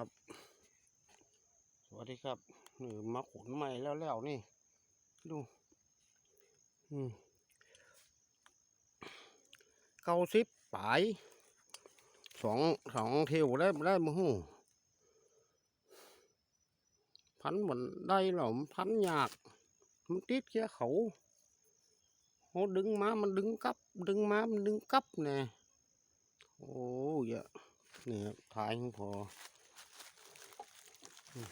ครับ สวัสดีครับหนี่มาขนใหม่แล้วแล้วนี่ ดู อืมเก้าสิบปลายสองสองเที่ยวได้ได้มาหูพันเหมือนได้หรอพันยากมันติดแค่เขาเขาดึงมามันดึงกับ ดึงมามันดึงกับแน่โอ้ยอะนี่ครับท้ายของพอ อืม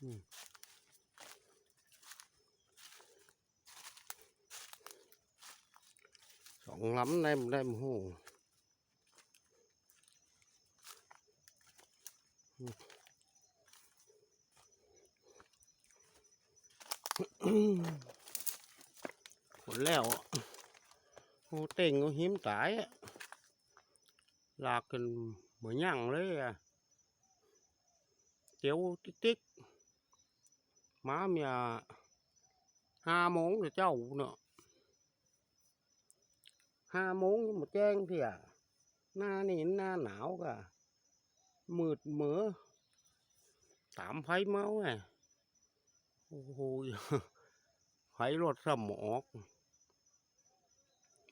อืมสองลำได้ได้มาหูหม ดแล้วอะโอ้เต่งก็หิมตายอะลากกันเหมือนยั่งเลยอะเจียวติ๊กติ๊ก má mẹ hai món thì cháu nữa hai món nhưng mà trang thì à na này na não cả mượt mỡ tạm phải máu à ôi phải lột sầm mọt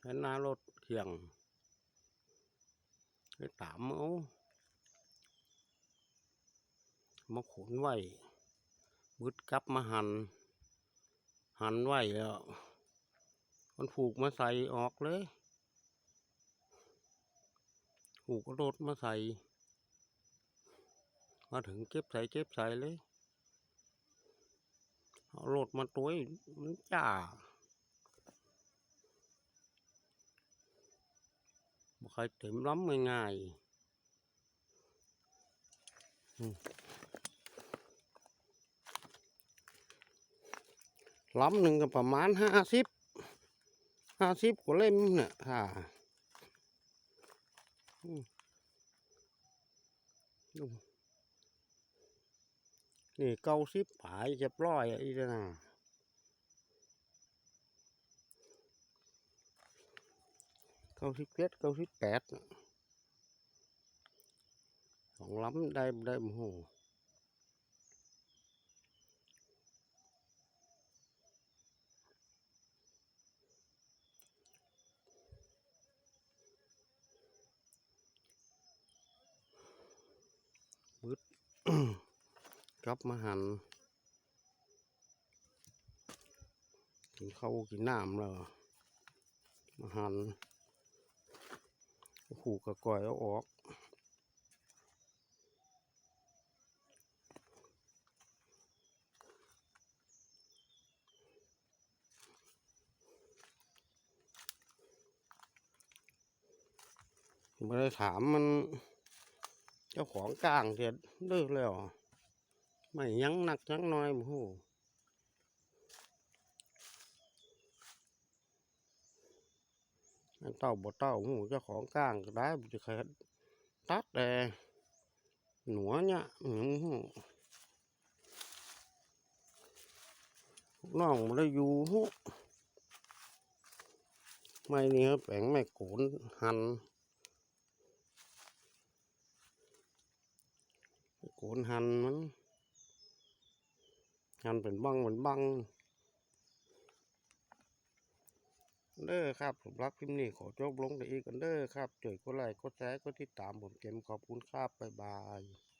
cái na lột khiềng cái tạm máu mà khốn vậy บึดกลับมาหัน หันไหวแล้ว มันผูกมาใส่ออกเลย ผูกรถมาใส่ มาถึงเก็บใส่เก็บใส่เลย เอารถมาตัวมันจ้าบ่ใครเต็มล้ำง่ายๆอืม ลำหนึ่งก็ประมาณห้าสิบห้าสิบกว่าเล่มเนี่ยค่ะนี่เก้าสิบผายจะปล่อยอีกแล้วนะเก้าสิบเจ็ดเก้าสิบแปดน่ะสองล้ำได้ได้โอ้โห กลับมาหันกินข้าวกินน้ำแล้วมาหันผูกกระก่อยเอาออกไม่ได้ถามมัน เจ้าของกลางเด็ดเลิกแล้ว ไม่ยั้งหนักยั้งน้อยโอ้โหเต้าบ่เต้าโอ้โหเจ้าของกลางก็ได้บ่จะใครตัดแต่หนัวเนี่ยหือน้องบ่ได้อยู่หูไม่เนี่ครับแปลงไม่โกนหันโกนหันมัน หันเป็นบังเหมือนบังเด้อครับผมรักคลิปนี้ขอจบลงแต่อีกกันเด้อครับช่วยกดไลค์กดแชร์กดติดตามผมเก็มขอบคุณครับบ๊ายบาย